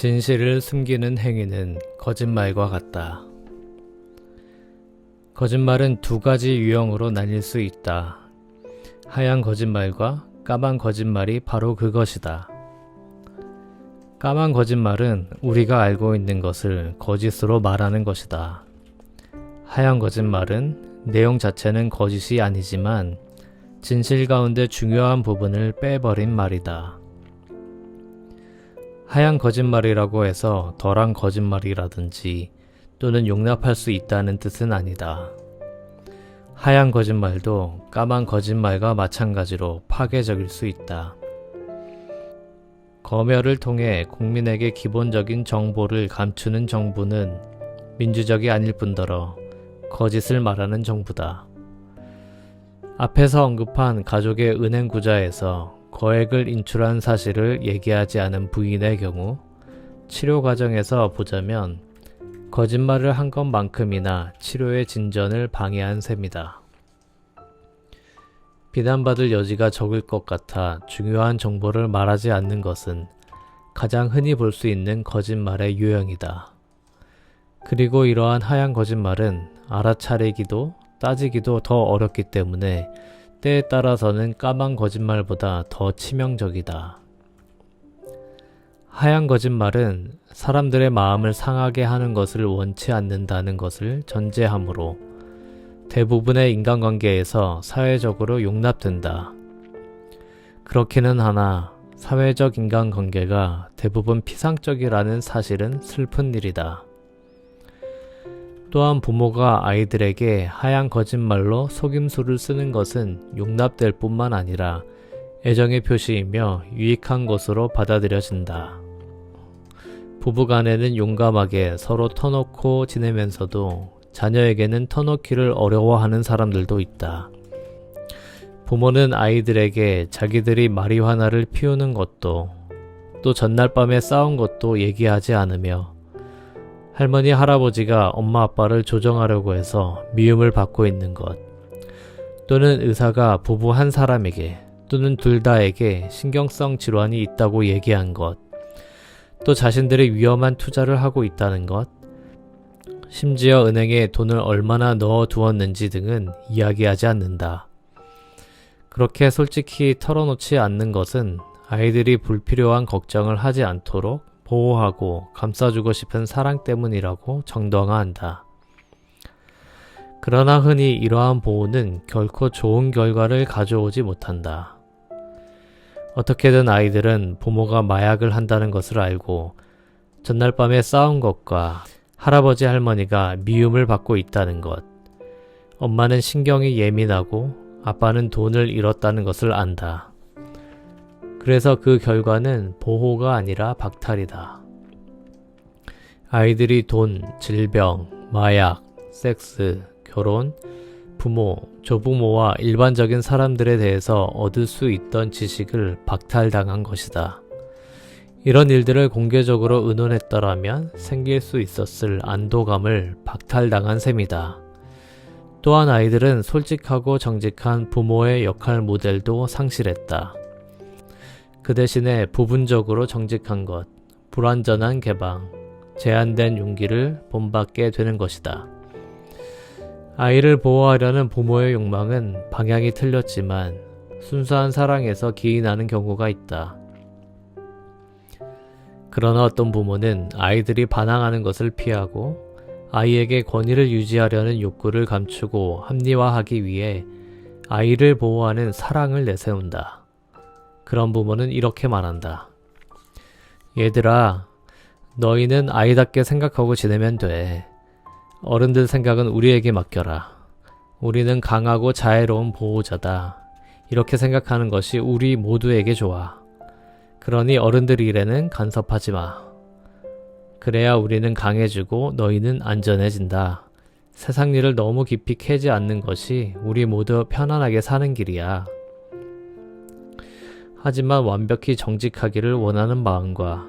진실을 숨기는 행위는 거짓말과 같다. 거짓말은 두 가지 유형으로 나뉠 수 있다. 하얀 거짓말과 까만 거짓말이 바로 그것이다. 까만 거짓말은 우리가 알고 있는 것을 거짓으로 말하는 것이다. 하얀 거짓말은 내용 자체는 거짓이 아니지만 진실 가운데 중요한 부분을 빼버린 말이다. 하얀 거짓말이라고 해서 덜한 거짓말이라든지 또는 용납할 수 있다는 뜻은 아니다. 하얀 거짓말도 까만 거짓말과 마찬가지로 파괴적일 수 있다. 검열을 통해 국민에게 기본적인 정보를 감추는 정부는 민주적이 아닐 뿐더러 거짓을 말하는 정부다. 앞에서 언급한 가족의 은행 구자에서 거액을 인출한 사실을 얘기하지 않은 부인의 경우 치료 과정에서 보자면 거짓말을 한 것만큼이나 치료의 진전을 방해한 셈이다. 비난받을 여지가 적을 것 같아 중요한 정보를 말하지 않는 것은 가장 흔히 볼 수 있는 거짓말의 유형이다. 그리고 이러한 하얀 거짓말은 알아차리기도 따지기도 더 어렵기 때문에 때에 따라서는 까만 거짓말보다 더 치명적이다. 하얀 거짓말은 사람들의 마음을 상하게 하는 것을 원치 않는다는 것을 전제하므로 대부분의 인간관계에서 사회적으로 용납된다. 그렇기는 하나 사회적 인간관계가 대부분 피상적이라는 사실은 슬픈 일이다. 또한 부모가 아이들에게 하얀 거짓말로 속임수를 쓰는 것은 용납될 뿐만 아니라 애정의 표시이며 유익한 것으로 받아들여진다. 부부 간에는 용감하게 서로 터놓고 지내면서도 자녀에게는 터놓기를 어려워하는 사람들도 있다. 부모는 아이들에게 자기들이 마리화나를 피우는 것도 또 전날 밤에 싸운 것도 얘기하지 않으며 할머니 할아버지가 엄마 아빠를 조정하려고 해서 미움을 받고 있는 것. 또는 의사가 부부 한 사람에게 또는 둘 다에게 신경성 질환이 있다고 얘기한 것, 또 자신들이 위험한 투자를 하고 있다는 것, 심지어 은행에 돈을 얼마나 넣어 두었는지 등은 이야기하지 않는다. 그렇게 솔직히 털어놓지 않는 것은 아이들이 불필요한 걱정을 하지 않도록 보호하고 감싸주고 싶은 사랑 때문이라고 정당화한다. 그러나 흔히 이러한 보호는 결코 좋은 결과를 가져오지 못한다. 어떻게든 아이들은 부모가 마약을 한다는 것을 알고 전날 밤에 싸운 것과 할아버지 할머니가 미움을 받고 있다는 것, 엄마는 신경이 예민하고 아빠는 돈을 잃었다는 것을 안다. 그래서 그 결과는 보호가 아니라 박탈이다. 아이들이 돈, 질병, 마약, 섹스, 결혼, 부모, 조부모와 일반적인 사람들에 대해서 얻을 수 있던 지식을 박탈당한 것이다. 이런 일들을 공개적으로 의논했더라면 생길 수 있었을 안도감을 박탈당한 셈이다. 또한 아이들은 솔직하고 정직한 부모의 역할 모델도 상실했다. 그 대신에 부분적으로 정직한 것, 불완전한 개방, 제한된 용기를 본받게 되는 것이다. 아이를 보호하려는 부모의 욕망은 방향이 틀렸지만 순수한 사랑에서 기인하는 경우가 있다. 그러나 어떤 부모는 아이들이 반항하는 것을 피하고 아이에게 권위를 유지하려는 욕구를 감추고 합리화하기 위해 아이를 보호하는 사랑을 내세운다. 그런 부모는 이렇게 말한다. 얘들아, 너희는 아이답게 생각하고 지내면 돼. 어른들 생각은 우리에게 맡겨라. 우리는 강하고 자애로운 보호자다. 이렇게 생각하는 것이 우리 모두에게 좋아. 그러니 어른들 일에는 간섭하지 마. 그래야 우리는 강해지고 너희는 안전해진다. 세상 일을 너무 깊이 캐지 않는 것이 우리 모두 편안하게 사는 길이야. 하지만 완벽히 정직하기를 원하는 마음과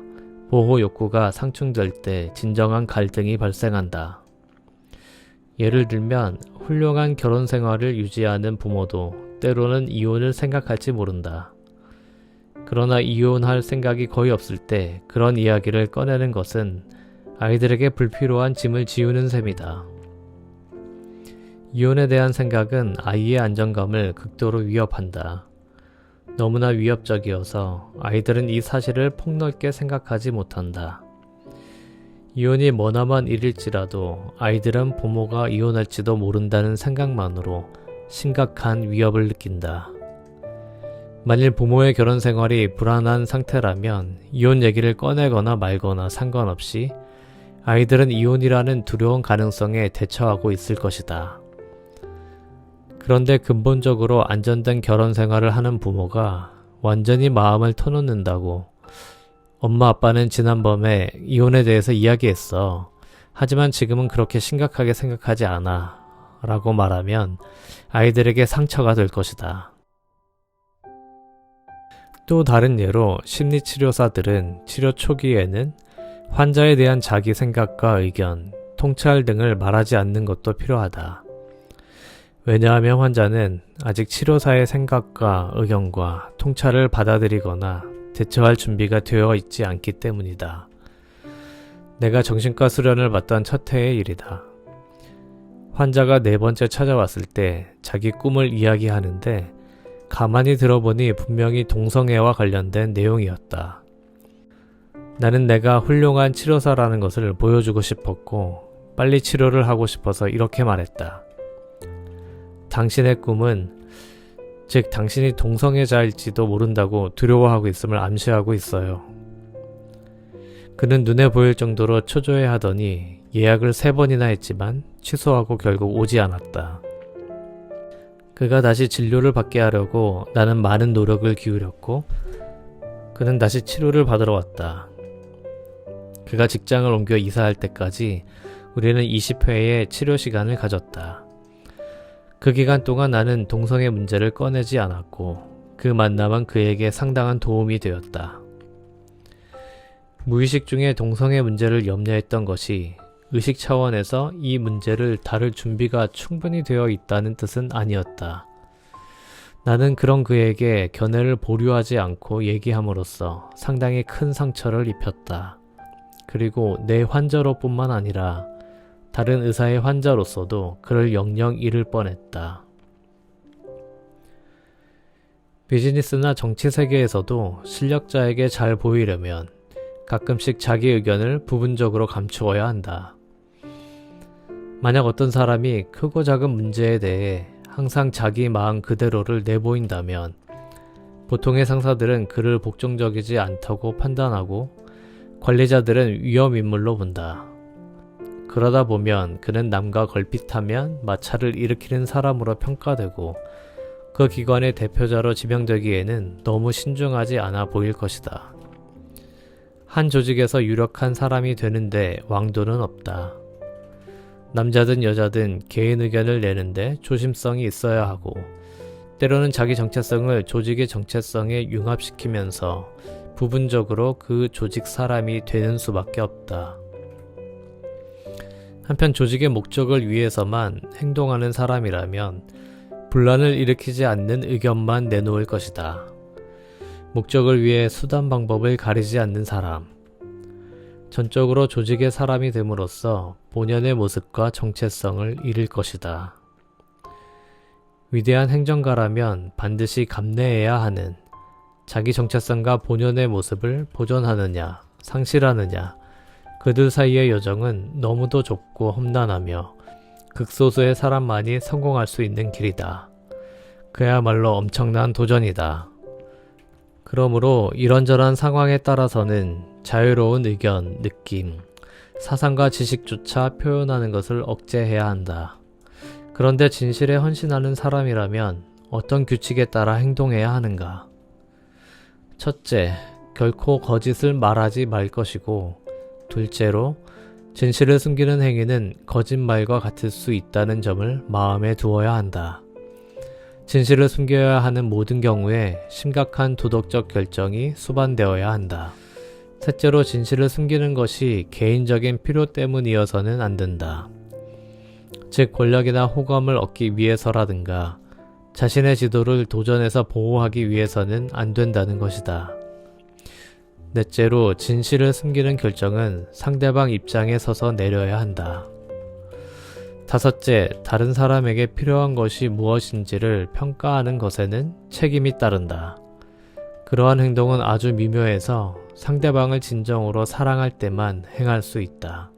보호 욕구가 상충될 때 진정한 갈등이 발생한다. 예를 들면 훌륭한 결혼 생활을 유지하는 부모도 때로는 이혼을 생각할지 모른다. 그러나 이혼할 생각이 거의 없을 때 그런 이야기를 꺼내는 것은 아이들에게 불필요한 짐을 지우는 셈이다. 이혼에 대한 생각은 아이의 안정감을 극도로 위협한다. 너무나 위협적이어서 아이들은 이 사실을 폭넓게 생각하지 못한다. 이혼이 머나먼 일일지라도 아이들은 부모가 이혼할지도 모른다는 생각만으로 심각한 위협을 느낀다. 만일 부모의 결혼 생활이 불안한 상태라면 이혼 얘기를 꺼내거나 말거나 상관없이 아이들은 이혼이라는 두려운 가능성에 대처하고 있을 것이다. 그런데 근본적으로 안전된 결혼 생활을 하는 부모가 완전히 마음을 터놓는다고 엄마 아빠는 지난번에 이혼에 대해서 이야기했어. 하지만 지금은 그렇게 심각하게 생각하지 않아. 라고 말하면 아이들에게 상처가 될 것이다. 또 다른 예로 심리치료사들은 치료 초기에는 환자에 대한 자기 생각과 의견, 통찰 등을 말하지 않는 것도 필요하다. 왜냐하면 환자는 아직 치료사의 생각과 의견과 통찰을 받아들이거나 대처할 준비가 되어 있지 않기 때문이다. 내가 정신과 수련을 받던 첫 해의 일이다. 환자가 네 번째 찾아왔을 때 자기 꿈을 이야기하는데 가만히 들어보니 분명히 동성애와 관련된 내용이었다. 나는 내가 훌륭한 치료사라는 것을 보여주고 싶었고 빨리 치료를 하고 싶어서 이렇게 말했다. 당신의 꿈은 즉 당신이 동성애자일지도 모른다고 두려워하고 있음을 암시하고 있어요. 그는 눈에 보일 정도로 초조해 하더니 예약을 세 번이나 했지만 취소하고 결국 오지 않았다. 그가 다시 진료를 받게 하려고 나는 많은 노력을 기울였고 그는 다시 치료를 받으러 왔다. 그가 직장을 옮겨 이사할 때까지 우리는 20회의 치료 시간을 가졌다. 그 기간 동안 나는 동성애 문제를 꺼내지 않았고 그 만남은 그에게 상당한 도움이 되었다. 무의식 중에 동성애 문제를 염려했던 것이 의식 차원에서 이 문제를 다룰 준비가 충분히 되어 있다는 뜻은 아니었다. 나는 그런 그에게 견해를 보류하지 않고 얘기함으로써 상당히 큰 상처를 입혔다. 그리고 내 환자로 뿐만 아니라 다른 의사의 환자로서도 그를 영영 잃을 뻔했다. 비즈니스나 정치 세계에서도 실력자에게 잘 보이려면 가끔씩 자기 의견을 부분적으로 감추어야 한다. 만약 어떤 사람이 크고 작은 문제에 대해 항상 자기 마음 그대로를 내보인다면 보통의 상사들은 그를 복종적이지 않다고 판단하고 관리자들은 위험 인물로 본다. 그러다 보면 그는 남과 걸핏하면 마찰을 일으키는 사람으로 평가되고 그 기관의 대표자로 지명되기에는 너무 신중하지 않아 보일 것이다. 한 조직에서 유력한 사람이 되는데 왕도는 없다. 남자든 여자든 개인 의견을 내는데 조심성이 있어야 하고 때로는 자기 정체성을 조직의 정체성에 융합시키면서 부분적으로 그 조직 사람이 되는 수밖에 없다. 한편 조직의 목적을 위해서만 행동하는 사람이라면 분란을 일으키지 않는 의견만 내놓을 것이다. 목적을 위해 수단 방법을 가리지 않는 사람. 전적으로 조직의 사람이 됨으로써 본연의 모습과 정체성을 잃을 것이다. 위대한 행정가라면 반드시 감내해야 하는 자기 정체성과 본연의 모습을 보존하느냐, 상실하느냐, 그들 사이의 여정은 너무도 좁고 험난하며 극소수의 사람만이 성공할 수 있는 길이다. 그야말로 엄청난 도전이다. 그러므로 이런저런 상황에 따라서는 자유로운 의견, 느낌, 사상과 지식조차 표현하는 것을 억제해야 한다. 그런데 진실에 헌신하는 사람이라면 어떤 규칙에 따라 행동해야 하는가? 첫째, 결코 거짓을 말하지 말 것이고, 둘째로 진실을 숨기는 행위는 거짓말과 같을 수 있다는 점을 마음에 두어야 한다. 진실을 숨겨야 하는 모든 경우에 심각한 도덕적 결정이 수반되어야 한다. 셋째로 진실을 숨기는 것이 개인적인 필요 때문이어서는 안 된다. 즉, 권력이나 호감을 얻기 위해서라든가, 자신의 지도를 도전에서 보호하기 위해서는 안 된다는 것이다. 넷째로 진실을 숨기는 결정은 상대방 입장에 서서 내려야 한다. 다섯째, 다른 사람에게 필요한 것이 무엇인지를 평가하는 것에는 책임이 따른다. 그러한 행동은 아주 미묘해서 상대방을 진정으로 사랑할 때만 행할 수 있다.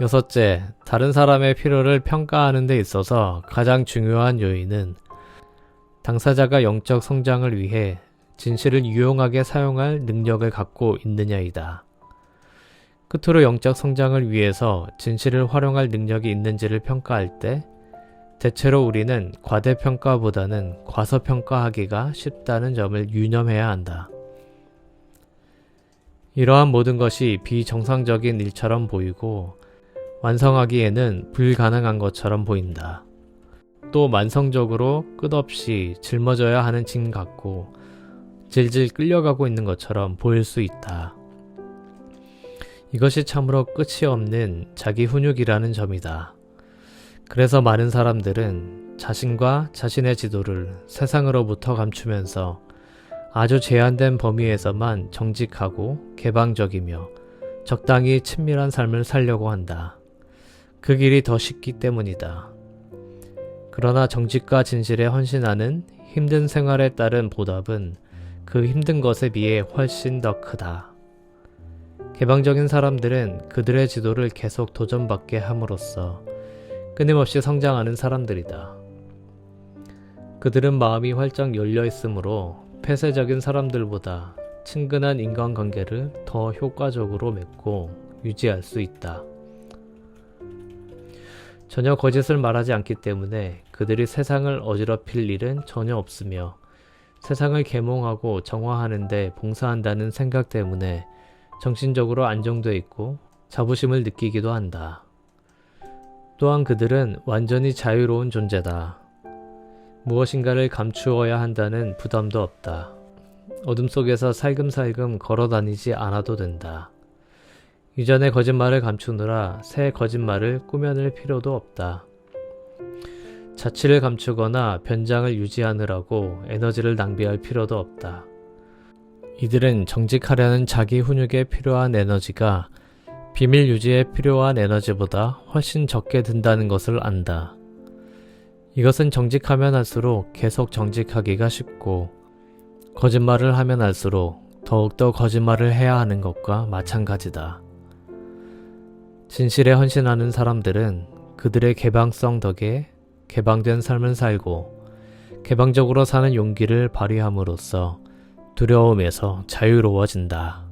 여섯째, 다른 사람의 필요를 평가하는 데 있어서 가장 중요한 요인은 당사자가 영적 성장을 위해 진실을 유용하게 사용할 능력을 갖고 있느냐이다. 끝으로 영적 성장을 위해서 진실을 활용할 능력이 있는지를 평가할 때 대체로 우리는 과대평가보다는 과소평가하기가 쉽다는 점을 유념해야 한다. 이러한 모든 것이 비정상적인 일처럼 보이고 완성하기에는 불가능한 것처럼 보인다. 또 만성적으로 끝없이 짊어져야 하는 짐 같고 질질 끌려가고 있는 것처럼 보일 수 있다. 이것이 참으로 끝이 없는 자기 훈육이라는 점이다. 그래서 많은 사람들은 자신과 자신의 지도를 세상으로부터 감추면서 아주 제한된 범위에서만 정직하고 개방적이며 적당히 친밀한 삶을 살려고 한다. 그 길이 더 쉽기 때문이다. 그러나 정직과 진실에 헌신하는 힘든 생활에 따른 보답은 그 힘든 것에 비해 훨씬 더 크다. 개방적인 사람들은 그들의 지도를 계속 도전받게 함으로써 끊임없이 성장하는 사람들이다. 그들은 마음이 활짝 열려 있으므로 폐쇄적인 사람들보다 친근한 인간관계를 더 효과적으로 맺고 유지할 수 있다. 전혀 거짓을 말하지 않기 때문에 그들이 세상을 어지럽힐 일은 전혀 없으며 세상을 계몽하고 정화하는데 봉사한다는 생각 때문에 정신적으로 안정돼 있고 자부심을 느끼기도 한다. 또한 그들은 완전히 자유로운 존재다. 무엇인가를 감추어야 한다는 부담도 없다. 어둠 속에서 살금살금 걸어 다니지 않아도 된다. 이전의 거짓말을 감추느라 새 거짓말을 꾸며낼 필요도 없다. 자취를 감추거나 변장을 유지하느라고 에너지를 낭비할 필요도 없다. 이들은 정직하려는 자기 훈육에 필요한 에너지가 비밀 유지에 필요한 에너지보다 훨씬 적게 든다는 것을 안다. 이것은 정직하면 할수록 계속 정직하기가 쉽고 거짓말을 하면 할수록 더욱더 거짓말을 해야 하는 것과 마찬가지다. 진실에 헌신하는 사람들은 그들의 개방성 덕에 개방된 삶을 살고 개방적으로 사는 용기를 발휘함으로써 두려움에서 자유로워진다.